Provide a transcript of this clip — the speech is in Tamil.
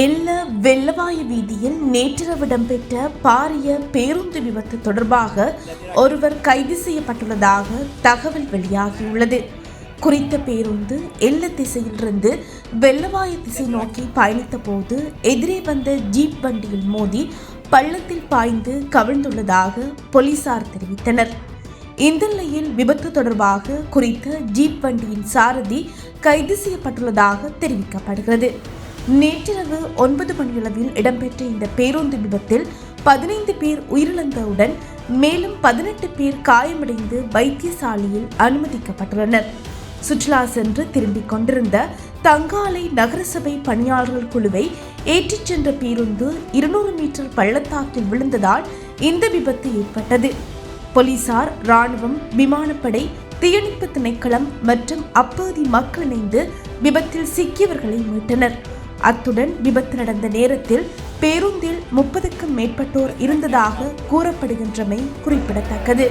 எல்ல வெள்ளவாய வீதியில் நேற்றிரவு இடம்பெற்ற பாரிய பேருந்து விபத்து தொடர்பாக ஒருவர் கைது செய்யப்பட்டுள்ளதாக தகவல் வெளியாகியுள்ளது. குறித்த பேருந்து எல்ல திசையிலிருந்து வெள்ளவாய திசை நோக்கி பயணித்த போது எதிரே வந்த ஜீப் வண்டியில் மோதி பள்ளத்தில் பாய்ந்து கவிழ்ந்துள்ளதாக போலீசார் தெரிவித்தனர். இந்த நிலையில் விபத்து தொடர்பாக குறித்த ஜீப் வண்டியின் சாரதி கைது செய்யப்பட்டுள்ளதாக தெரிவிக்கப்படுகிறது. நேற்றிரவு ஒன்பது மணியளவில் இடம்பெற்ற இந்த பேருந்து விபத்தில் பதினைந்து பேர் உயிரிழந்தவுடன் மேலும் பதினெட்டு பேர் காயமடைந்து வைத்தியசாலையில் அனுமதிக்கப்பட்டுள்ளனர். சுற்றுலா சென்று திரும்பிக் கொண்டிருந்த தங்காலை நகரசபை பணியாளர்கள் குழுவை ஏற்றிச் சென்ற பேருந்து இருநூறு மீட்டர் பள்ளத்தாக்கில் விழுந்ததால் இந்த விபத்து ஏற்பட்டது. போலீசார் ராணுவம் விமானப்படை தீயணைப்பு திணைக்களம் மற்றும் அப்பகுதி மக்கள் இணைந்து விபத்தில் சிக்கியவர்களை மீட்டனர். அத்துடன் விபத்து நடந்த நேரத்தில் பேருந்தில் முப்பதுக்கும் மேற்பட்டோர் இருந்ததாக கூறப்படுகின்றமை குறிப்பிடத்தக்கது.